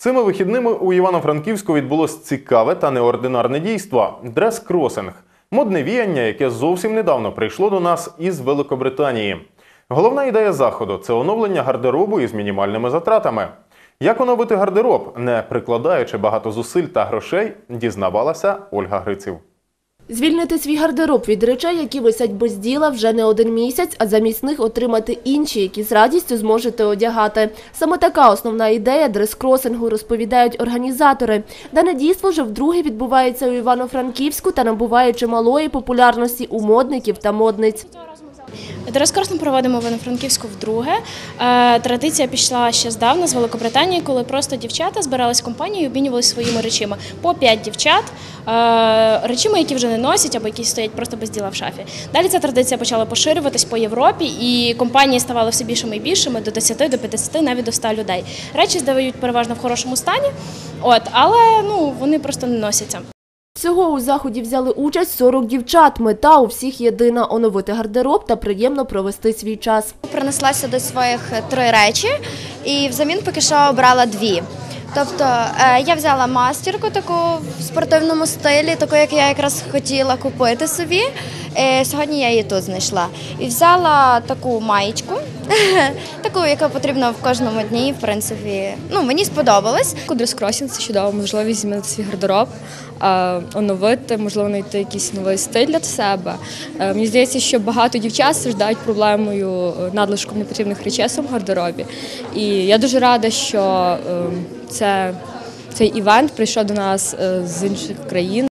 Цими вихідними у Івано-Франківську відбулось цікаве та неординарне дійство дрес-кросинг модне віяння, яке зовсім недавно прийшло до нас із Великобританії. Головна ідея заходу це оновлення гардеробу із мінімальними затратами. Як оновити гардероб, не прикладаючи багато зусиль та грошей, дізнавалася Ольга Гриців. Звільнити свій гардероб від речей, які висять без діла вже не один місяць, а замість них отримати інші, які з радістю зможете одягати. Саме така основна ідея дрес-кросингу, розповідають організатори. Дане дійство вже вдруге відбувається у Івано-Франківську та набуває чималої популярності у модників та модниць. Дрес-крос проводимо в Івано-Франківську вдруге. Е, Традиція пішла ще здавна з Великобританії, коли просто дівчата збирались в компанію і обмінювалися своїми речима. По п'ять дівчат, е, речима, які вже не носять або які стоять просто без діла в шафі. Далі ця традиція почала поширюватись по Європі, і компанії ставали все більшими і більшими до 10, до 50, навіть до 100 людей. Речі здають переважно в хорошому стані, от, але ну, вони просто не носяться. Всього у заході взяли участь 40 дівчат. Мета у всіх єдина – оновити гардероб та приємно провести свій час. принесла сюди своїх три речі і взамін поки що обрала дві. Тобто е, я взяла мастерку таку в спортивному стилі, таку, як я якраз хотіла купити собі. Е, Сьогодні я її тут знайшла. І взяла таку маєчку, таку, яка потрібна в кожному дні. В принципі, ну мені сподобалось. Дрес-кросінг – це чудова можливість змінити свій гардероб, оновити, можливо, знайти якийсь новий стиль для себе. Е, Мені здається, що багато дівчат страждають проблемою е, надлишком непотрібних речей в гардеробі. І я дуже рада, що е, це, цей івент прийшов до нас з інших країн.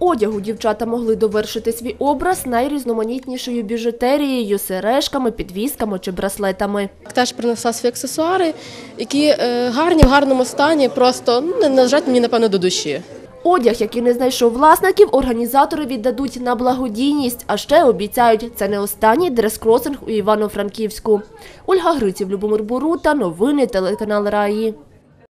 Одягу, дівчата могли довершити свій образ найрізноманітнішою біжутерією, сережками, підвісками чи браслетами. Теж принесла свої аксесуари, які е, гарні, в гарному стані, просто ну, не нажать мені, напевно, до душі. Одяг, який не знайшов власників, організатори віддадуть на благодійність, а ще обіцяють, це не останній дрес-кросинг у Івано-Франківську. Ольга Гриців, Любомир Борута, новини телеканал Раї.